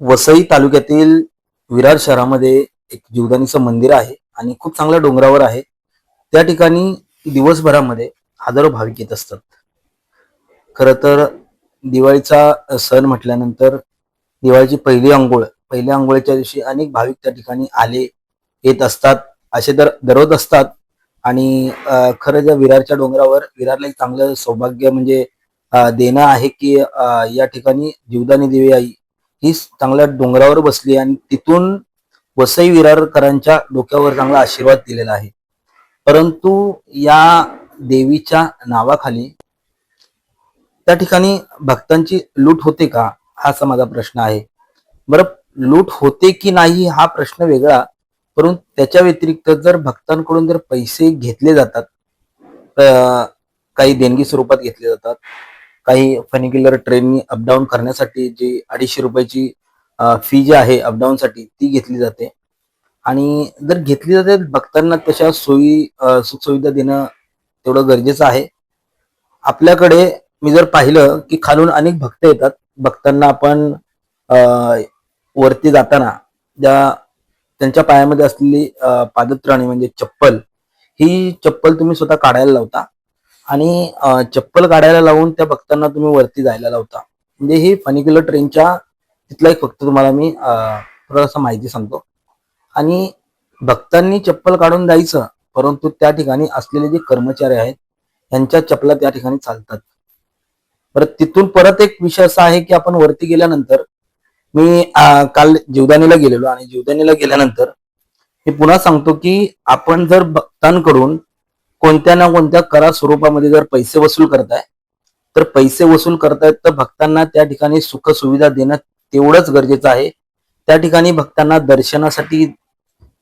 वसई तालुक्यातील विरार शहरामध्ये एक जीवदानीचं मंदिर आहे आणि खूप चांगल्या डोंगरावर आहे. त्या ठिकाणी दिवसभरामध्ये हजारो भाविक येत असतात. खर तर दिवाळीचा सण म्हटल्यानंतर दिवाळीची पहिली आंघोळ पहिल्या आंघोळीच्या दिवशी अनेक भाविक त्या ठिकाणी आले येत असतात असे दर दररोज असतात. आणि खरं ज्या विरारच्या डोंगरावर विरारला एक चांगलं सौभाग्य म्हणजे देणं आहे की या ठिकाणी जीवदानी देवी आई ही चांगल्या डोंगरावर बसली आणि तिथून वसई विरारकरांच्या डोक्यावर चांगला आशीर्वाद दिलेला आहे. परंतु या देवीच्या नावाखाली त्या ठिकाणी भक्तांची लूट होते का? हा असा माझा प्रश्न आहे. बरं लूट होते की नाही हा प्रश्न वेगळा परंतु त्याच्या व्यतिरिक्त जर भक्तांकडून जर पैसे घेतले जातात काही देणगी स्वरूपात घेतले जातात काही फनिक्युलर ट्रेननी अपडाऊन करण्यासाठी जी अडीचशे रुपयाची फी जी आहे अपडाऊनसाठी ती घेतली जाते. आणि जर घेतली जाते भक्तांना तशा सोयी सुखसुविधा देणं तेवढं गरजेचं आहे. आपल्याकडे मी जर पाहिलं की खालून अनेक भक्त येतात. भक्तांना आपण वरती जाताना ज्या त्यांच्या पायामध्ये असलेली पादत्राणी म्हणजे चप्पल ही चप्पल तुम्ही स्वतः काढायला लावता. आणि चप्पल काढायला लावून त्या भक्तांना तुम्ही वरती जायला लावता. म्हणजे ही फनिक्युलर ट्रेनच्या तिथला एक फक्त तुम्हाला मी थोडासा माहिती सांगतो. आणि भक्तांनी चप्पल काढून जायचं परंतु त्या ठिकाणी असलेले जे कर्मचारी आहेत यांच्या चपला त्या ठिकाणी चालतात. परत तिथून परत एक विषय असा आहे की आपण वरती गेल्यानंतर मी काल जीवदानीला गेलेलो आणि जीवदानीला गेल्यानंतर मी पुन्हा सांगतो की आपण जर भक्तांकडून कोणत्या ना कोणत्या करा स्वरूपामध्ये जर पैसे वसूल करताय तर पैसे वसूल करतायत तर भक्तांना त्या ठिकाणी सुख सुविधा देणं तेवढंच गरजेचं आहे. त्या ठिकाणी भक्तांना दर्शनासाठी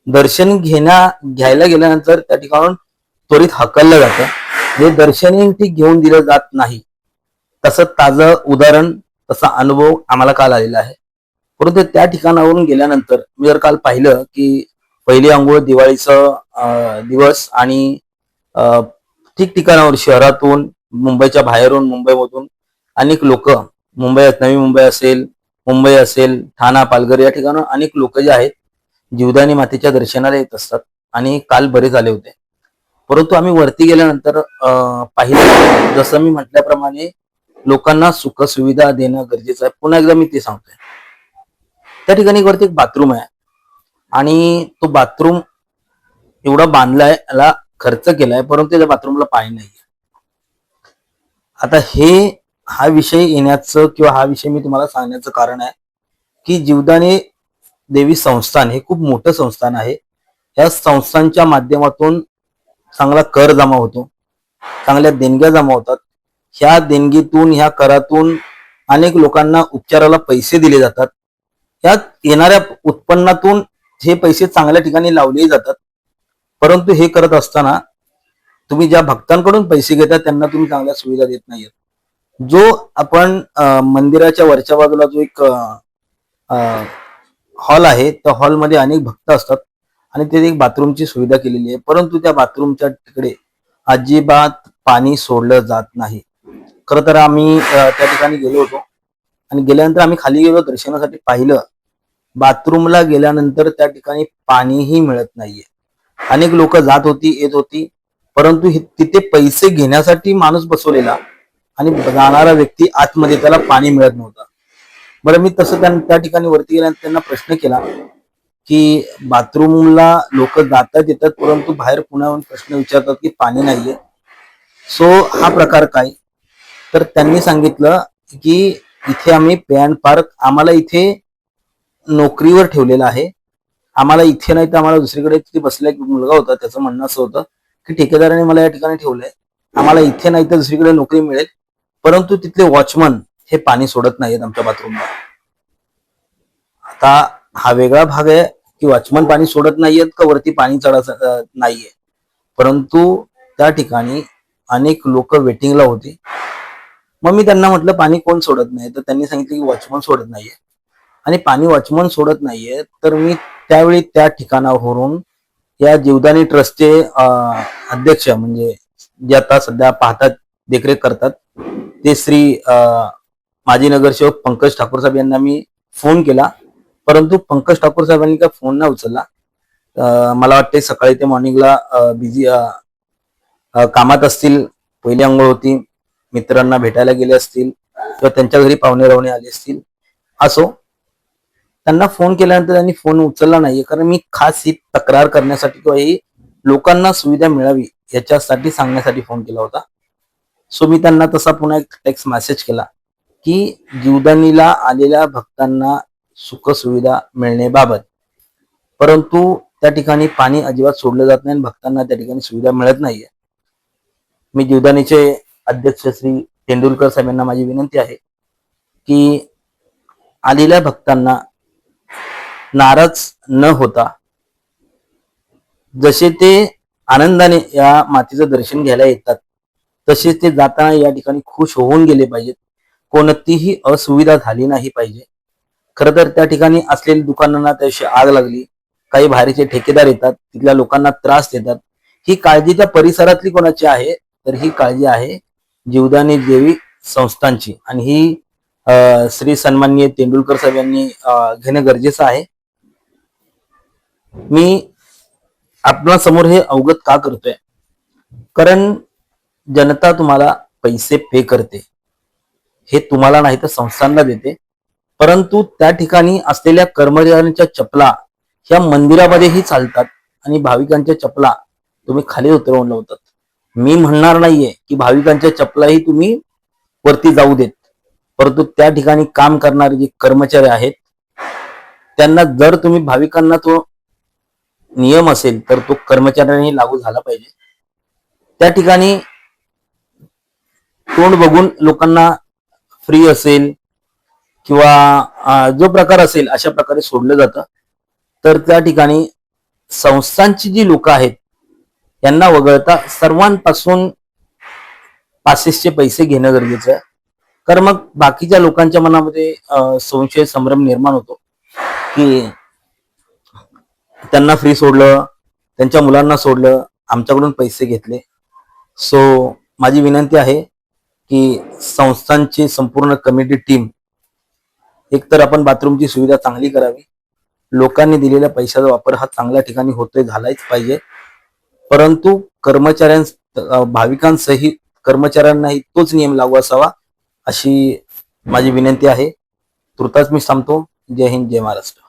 दर्शन घेण्या घ्यायला गेल्यानंतर त्या ठिकाणून त्वरित हकललं जातं. हे दर्शनी ठीक घेऊन दिलं जात नाही. तसं ताजं उदाहरण तसा अनुभव आम्हाला काल आलेला आहे. परंतु त्या ठिकाणावरून गेल्यानंतर मी जर काल पाहिलं की पहिली आंघोळ दिवाळीचं दिवस आणि ठिकठिकाणावर शहरातून मुंबईच्या बाहेरून मुंबईमधून अनेक लोक मुंबईत नवी मुंबई असेल मुंबई असेल ठाणा पालघर या ठिकाणी अनेक लोक जे आहेत जीवदानी मातेच्या दर्शनाला येत असतात आणि काल बरेच आले होते. परंतु आम्ही वरती गेल्यानंतर पाहिलं जसं मी म्हटल्याप्रमाणे लोकांना सुख सुविधा देणं गरजेचं आहे. पुन्हा एकदा मी ते सांगतोय. त्या ठिकाणी वरती एक बाथरूम आहे. आणि तो बाथरूम एवढा बांधलाय याला खर्च केलाय परंतु त्या बाथरूमला पाणी नाही आता हे हा विषय येण्याचं किंवा हा विषय मी तुम्हाला सांगण्याचं कारण आहे की जीवदानी देवी संस्थान हे खूप मोठं संस्थान आहे. या संस्थांच्या माध्यमातून चांगला कर जमा होतो चांगल्या देणग्या जमा होतात. ह्या देणगीतून ह्या करातून अनेक लोकांना उपचाराला पैसे दिले जातात. यात येणाऱ्या उत्पन्नातून हे पैसे चांगल्या ठिकाणी लावले जातात. परंतु हे करत असताना तुम्ही ज्या भक्तांकडून पैसे घेता त्यांना तुम्ही चांगल्या सुविधा देत नाहीयेत. जो आपण मंदिराच्या वरच्या बाजूला जो एक हॉल आहे त्या हॉलमध्ये अनेक भक्त असतात आणि तिथे एक बाथरूमची सुविधा केलेली आहे. परंतु त्या बाथरूमच्या तिकडे अजिबात पाणी सोडलं जात नाही. खर तर आम्ही त्या ठिकाणी गेलो होतो आणि गेल्यानंतर आम्ही खाली गेलो दर्शनासाठी पाहिलं. बाथरूमला गेल्यानंतर त्या ठिकाणी पाणीही मिळत नाहीये. अनेक लोक जात होती येत होती. परंतु तिथे पैसे घेण्यासाठी माणूस बसवलेला आणि जाणारा व्यक्ती आतमध्ये त्याला पाणी मिळत नव्हतं. बरं मी तसं त्या ठिकाणी वरती गेल्या त्यांना प्रश्न केला की बाथरूमला लोक जातात येतात परंतु बाहेर पुण्याहून प्रश्न विचारतात की पाणी नाहीये. सो हा प्रकार काय? तर त्यांनी सांगितलं की इथे आम्ही पॅन पार्क आम्हाला इथे नोकरीवर ठेवलेला आहे. आम्हाला इथे नाही तर आम्हाला दुसरीकडे तिथे बसला एक मुलगा होता त्याचं म्हणणं असं होतं की ठेकेदाराने मला या ठिकाणी ठेवलंय. आम्हाला इथे नाही तर दुसरीकडे नोकरी मिळेल. परंतु तिथले वॉचमन हे पाणी सोडत नाहीत आमच्या बाथरूमला. आता हा वेगळा भाग आहे की वॉचमन पाणी सोडत नाहीयेत का वरती पाणी चढा नाहीये. परंतु त्या ठिकाणी अनेक लोक वेटिंगला होते. मग मी त्यांना म्हटलं पाणी कोण सोडत नाही? तर त्यांनी सांगितलं की वॉचमन सोडत नाहीये. आणि पाणी वॉचमन सोडत नाहीये तर मी त्यावेळी त्या ठिकाणावरून या जीवदानी ट्रस्टचे अध्यक्ष म्हणजे जे आता सध्या पाहतात देखरेख करतात ते श्री माजी नगरसेवक पंकज ठाकूर साहेब यांना मी फोन केला. परंतु पंकज ठाकूर साहेबांनी काय फोन नाही उचलला. मला वाटते सकाळी ते मॉर्निंगला बिझी कामात असतील पहिली आंघोळ होती मित्रांना भेटायला गेले असतील किंवा त्यांच्या घरी पाहुणे रावणे आले असतील. असो त्यांना फोन केल्यानंतर त्यांनी फोन उचलला नाहीये. कारण मी खास ही तक्रार करण्यासाठी किंवा ही लोकांना सुविधा मिळावी याच्यासाठी सांगण्यासाठी फोन केला होता. सो मी त्यांना तसा पुन्हा एक टेक्स्ट मेसेज केला की जीवदानीला आलेल्या भक्तांना सुखसुविधा मिळण्याबाबत. परंतु त्या ठिकाणी पाणी अजिबात सोडलं जात नाही आणि भक्तांना त्या ठिकाणी सुविधा मिळत नाहीये. मी जीवदानीचे अध्यक्ष श्री तेंडुलकर साहेब यांना माझी विनंती आहे की आलेल्या भक्तांना नाराज न होता. जसे ते आनंदाने या मातीचं दर्शन घ्यायला येतात तसेच ते जाताना या ठिकाणी खुश होऊन गेले पाहिजेत. कोणतीही असुविधा झाली नाही पाहिजे. खर तर त्या ठिकाणी असलेल्या दुकानांना त्याशी आग लागली. काही बाहेरचे ठेकेदार येतात तिथल्या लोकांना त्रास देतात. ही काळजी त्या परिसरातली कोणाची आहे? तर ही काळजी आहे जीवदानी देवी संस्थांची. आणि ही अं, श्री सन्माननीय तेंडुलकर साहेब यांनी घेणं गरजेचं आहे. मी आपल्यासमोर हे अवगत का करतोय? कारण जनता तुम्हाला पैसे पे करते. हे तुम्हाला नाही तर संस्थांना देते. परंतु त्या ठिकाणी असलेल्या कर्मचाऱ्यांच्या चपला ह्या मंदिरामध्येही चालतात आणि भाविकांच्या चपला तुम्ही खाली उतरवून लावतात. मी म्हणणार नाहीये की भाविकांच्या चपलाही तुम्ही वरती जाऊ देत. परंतु त्या ठिकाणी काम करणारे जे कर्मचारी आहेत त्यांना जर तुम्ही भाविकांना तो नियम असेल तर तो कर्मचाऱ्यांनी लागू झाला पाहिजे. त्या ठिकाणी तोंड बघून लोकांना फ्री असेल किंवा जो प्रकार असेल अशा प्रकारे सोडलं जातं. तर त्या ठिकाणी संस्थांची जी लोक आहेत त्यांना वगळता सर्वांपासून पासेसचे पैसे घेणं गरजेचं आहे. कारण मग बाकीच्या लोकांच्या मनामध्ये संशय संभ्रम निर्माण होतो की त्यांना फ्री सोडलं त्यांच्या मुलांना सोडलं आमच्याकडून पैसे घेतले. सो माझी विनंती आहे की संस्थांची संपूर्ण कमिटी टीम एकतर आपण बाथरूमची सुविधा चांगली करावी. लोकांनी दिलेल्या पैशाचा वापर हा चांगल्या ठिकाणी होतोय झालाच पाहिजे. परंतु कर्मचाऱ्यां भाविकांसही भाविकांसहित कर्मचाऱ्यांनाही तोच नियम लागू असावा अशी माझी विनंती आहे. तुर्तास मी सांगतो. जय हिंद जय महाराष्ट्र.